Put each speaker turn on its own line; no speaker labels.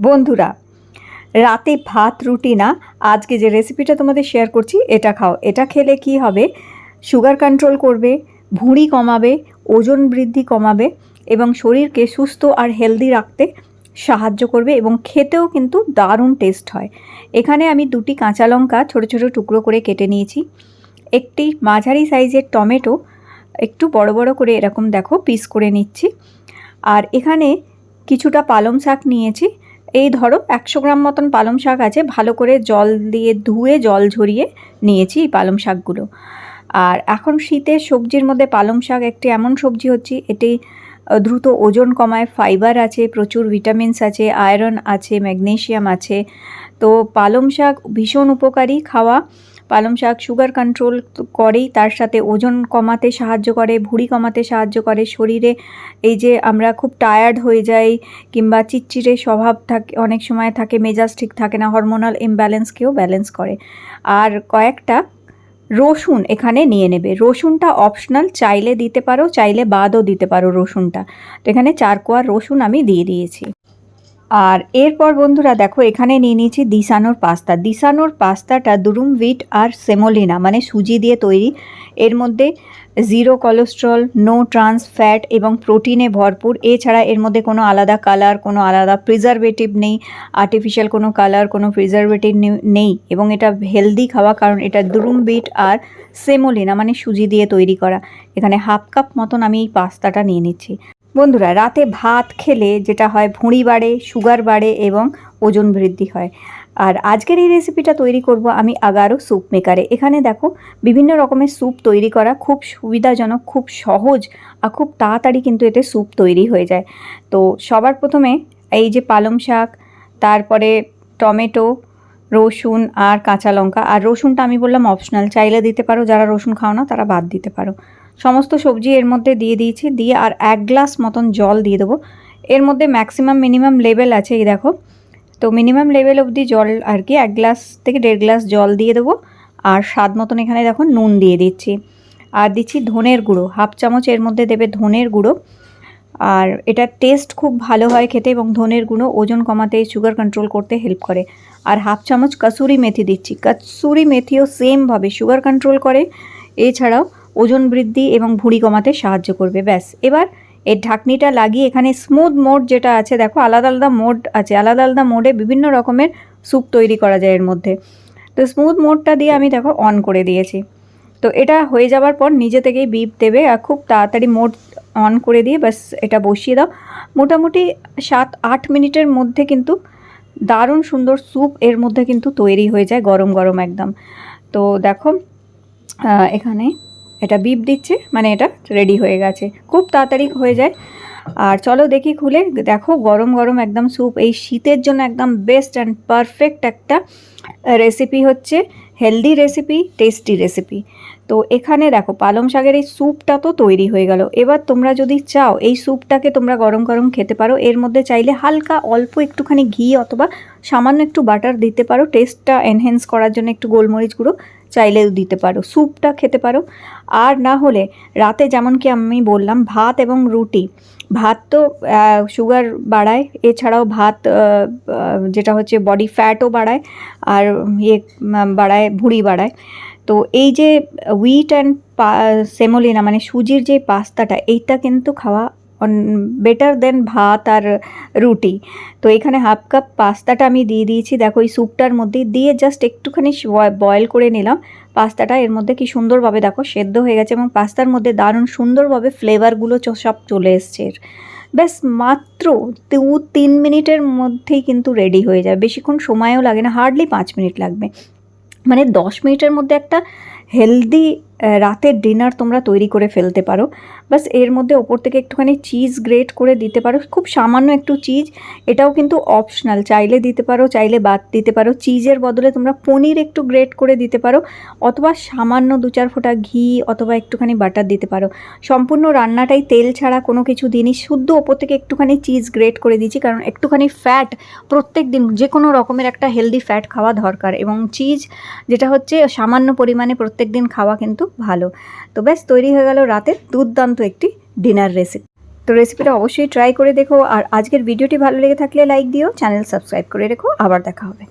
বন্ধুরা, রাতে ভাত, রুটি না, আজকে যে রেসিপিটা তোমাদের শেয়ার করছি, এটা খাও। এটা খেলে কি হবে? সুগার কন্ট্রোল করবে, ভুঁড়ি কমাবে, ওজন বৃদ্ধি কমাবে এবং শরীরকে সুস্থ আর হেলদি রাখতে সাহায্য করবে এবং খেতেও কিন্তু দারুণ টেস্ট হয়। এখানে আমি দুটি কাঁচা লঙ্কা ছোটো ছোটো টুকরো করে কেটে নিয়েছি। একটি মাঝারি সাইজের টমেটো, একটু বড় বড় করে এরকম দেখো পিস করে নিচ্ছি। আর এখানে কিছুটা পালং শাক নিয়েছি। এই ধরো একশো গ্রাম মতন পালং শাক আছে, ভালো করে জল দিয়ে ধুয়ে, জল ঝরিয়ে নিয়েছি এই পালং শাকগুলো। আর এখন শীতের সবজির মধ্যে পালং শাক একটি এমন সবজি হচ্ছে, এটি দ্রুত ওজন কমায়, ফাইবার আছে, প্রচুর ভিটামিনস আছে, আয়রন আছে, ম্যাগনেশিয়াম আছে। তো পালং শাক ভীষণ উপকারী খাওয়া। পালং শাক সুগার কন্ট্রোল করেই তার সাথে ওজন কমাতে সাহায্য করে, ভুঁড়ি কমাতে সাহায্য করে। শরীরে এই যে আমরা খুব টায়ার্ড হয়ে যাই কিংবা চিটচিটে স্বভাব থাকে, অনেক সময় থাকে, মেজাজ ঠিক থাকে না হরমোনাল ইমব্যালেন্সকেও ব্যালেন্স করে। আর কয়েকটা রসুন এখানে নিয়ে নেবে। রসুনটা অপশনাল চাইলে দিতে পারো, চাইলে বাদও দিতে পারো রসুনটা। তো এখানে চার কোয়া রসুন আমি দিয়ে দিয়েছি। আর এরপর বন্ধুরা দেখো, এখানে নিয়ে নিয়েছি দিসানোর পাস্তা। দিসানোর পাস্তাটা দুরুম উইট আর সেমোলিনা মানে সুজি দিয়ে তৈরি। এর মধ্যে zero cholesterol no trans fat এবং প্রোটিনে ভরপুর। এছাড়া এর মধ্যে কোনো আলাদা কালার কোনো আলাদা প্রিজারভেটিভ নেই। আর্টিফিশিয়াল কোনো কালার কোনো প্রিজারভেটিভ নেই এবং এটা হেলদি খাওয়া, কারণ এটা দুরুম বিট আর সেমোলিনা মানে সুজি দিয়ে তৈরি করা। এখানে হাফ কাপ মতন আমি এই পাস্তাটা নিয়ে নিচ্ছি। বন্ধুরা, রাতে ভাত খেলে যেটা হয়, ভুঁড়ি বাড়ে সুগার বাড়ে এবং ওজন বৃদ্ধি হয়। আর আজকের এই রেসিপিটা তৈরি করব আমি আগারো স্যুপ মেকারে এখানে দেখো, বিভিন্ন রকমের স্যুপ তৈরি করা খুব সুবিধাজনক, খুব সহজ আর খুব তাড়াতাড়ি কিন্তু এতে স্যুপ তৈরি হয়ে যায়। তো সবার প্রথমে এই যে পালং শাক, তারপরে টমেটো, রসুন আর কাঁচা লঙ্কা। আর রসুনটা আমি বললাম অপশনাল চাইলে দিতে পারো, যারা রসুন খাও না, তারা বাদ দিতে পারো। সমস্ত সবজি এর মধ্যে দিয়ে দিয়েছি, দিয়ে আর এক গ্লাস মতন জল দিয়ে দেবো। এর মধ্যে ম্যাক্সিমাম মিনিমাম লেভেল আছে এই দেখো। তো মিনিমাম লেভেল অবধি জল আর কি এক গ্লাস থেকে দেড় গ্লাস জল দিয়ে দেবো। আর স্বাদ মতন এখানে দেখো নুন দিয়ে দিচ্ছি। আর দিচ্ছি ধনের গুঁড়ো, হাফ চামচ এর মধ্যে দেবে ধনের গুঁড়ো। আর এটার টেস্ট খুব ভালো হয় খেতে এবং ধনের গুঁড়ো ওজন কমাতে সুগার কন্ট্রোল করতে হেল্প করে। আর হাফ চামচ কাসুরি মেথি দিচ্ছি। কাসুরি মেথিও সেমভাবে সুগার কন্ট্রোল করে। এছাড়াও ওজন বৃদ্ধি এবং ভুঁড়ি কমাতে সাহায্য করবে, ব্যাস। এবার এর ঢাকনিটা লাগিয়ে এখানে স্মুথ মোড যেটা আছে, দেখো, আলাদা আলাদা মোড আছে, আলাদা আলাদা মোডে বিভিন্ন রকমের স্যুপ তৈরি করা যায় এর মধ্যে। তো স্মুথ মোডটা দিয়ে আমি দেখো অন করে দিয়েছি। তো এটা হয়ে যাওয়ার পর নিজে থেকেই বিপ দেবে আর খুব তাড়াতাড়ি মোড অন করে দিয়ে ব্যাস, এটা বসিয়ে দাও। মোটামুটি সাত, আট মিনিটের মধ্যে কিন্তু দারুণ সুন্দর স্যুপ এর মধ্যে কিন্তু তৈরি হয়ে যায়, গরম গরম একদম। তো দেখো এখানে এটা বিপ দিচ্ছে মানে এটা রেডি হয়ে গেছে। খুব তাড়াতাড়ি হয়ে যায়। আর চলো দেখি খুলে। দেখো গরম গরম একদম স্যুপ এই শীতের জন্য একদম বেস্ট অ্যান্ড পারফেক্ট একটা রেসিপি হচ্ছে হেলদি রেসিপি টেস্টি রেসিপি তো এখানে দেখো, পালং শাকের এই স্যুপটা তো তৈরি হয়ে গেল। এবার তোমরা যদি চাও, এই স্যুপটাকে তোমরা গরম গরম খেতে পারো। এর মধ্যে চাইলে হালকা অল্প একটুখানি ঘি অথবা সামান্য একটু বাটার দিতে পারো। টেস্টটা এনহেন্স করার জন্য একটু গোলমরিচ গুঁড়ো। চাইলেও দিতে পারো, স্যুপটা খেতে পারো। আর না হলে রাতে যেমন কি আমি বললাম, ভাত এবং রুটি। ভাত তো সুগার বাড়ায়, এছাড়াও ভাত যেটা হচ্ছে বডি ফ্যাটও বাড়ায় আর ইয়ে বাড়ায়, ভুঁড়ি বাড়ায়। তো এই যে উইট অ্যান্ড সেমোলিনা মানে সুজির যে পাস্তাটা, এইটা কিন্তু খাওয়া বেটার দেন ভাত আর রুটি। তো এখানে হাফ কাপ পাস্তাটা আমি দিয়ে দিয়েছি। দেখো এই স্যুপটার মধ্যে দিয়ে জাস্ট একটুখানি বয়েল করে নিলাম। পাস্তাটা এর মধ্যে কি সুন্দরভাবে দেখো সেদ্ধ হয়ে গেছে এবং পাস্তার মধ্যে দারুণ সুন্দরভাবে ফ্লেভারগুলো সব চলে এসছে ব্যাস, মাত্র দু, তিন মিনিটের মধ্যেই কিন্তু রেডি হয়ে যায়। বেশিক্ষণ সময়ও লাগে না হার্ডলি পাঁচ মিনিট লাগবে। মানে দশ মিনিটের মধ্যে একটা হেলদি রাতের ডিনার তোমরা তৈরি করে ফেলতে পারো। বাসের মধ্যে ওপর থেকে একটুখানি চিজ গ্রেট করে দিতে পারো। খুব সামান্য একটু চিজ এটাও কিন্তু অপশনাল চাইলে দিতে পারো, চাইলে বাদ দিতে পারো। চিজের বদলে তোমরা পনির একটু গ্রেট করে দিতে পারো, অথবা সামান্য দু চার ফোঁটা ঘি অথবা একটুখানি বাটার দিতে পারো। সম্পূর্ণ রান্নাটাই তেল ছাড়া কোনো কিছু দিনই শুদ্ধ ওপর থেকে একটুখানি চিজ গ্রেট করে দিচ্ছি কারণ একটুখানি ফ্যাট প্রত্যেক দিন যে কোনো রকমের একটা হেলদি ফ্যাট খাওয়া দরকার। এবং চিজ যেটা হচ্ছে সামান্য পরিমাণে প্রত্যেক দিন খাওয়া কিন্তু ভালো। তো ব্যাস, তৈরি হয়ে গেল রাতের দুর্দান্ত একটি ডিনার রেসিপি তো রেসিপিটা অবশ্যই ট্রাই করে দেখো। আর আজকের ভিডিওটি ভালো লেগে থাকলে লাইক দিও চ্যানেল সাবস্ক্রাইব করে রেখো। আবার দেখা হবে।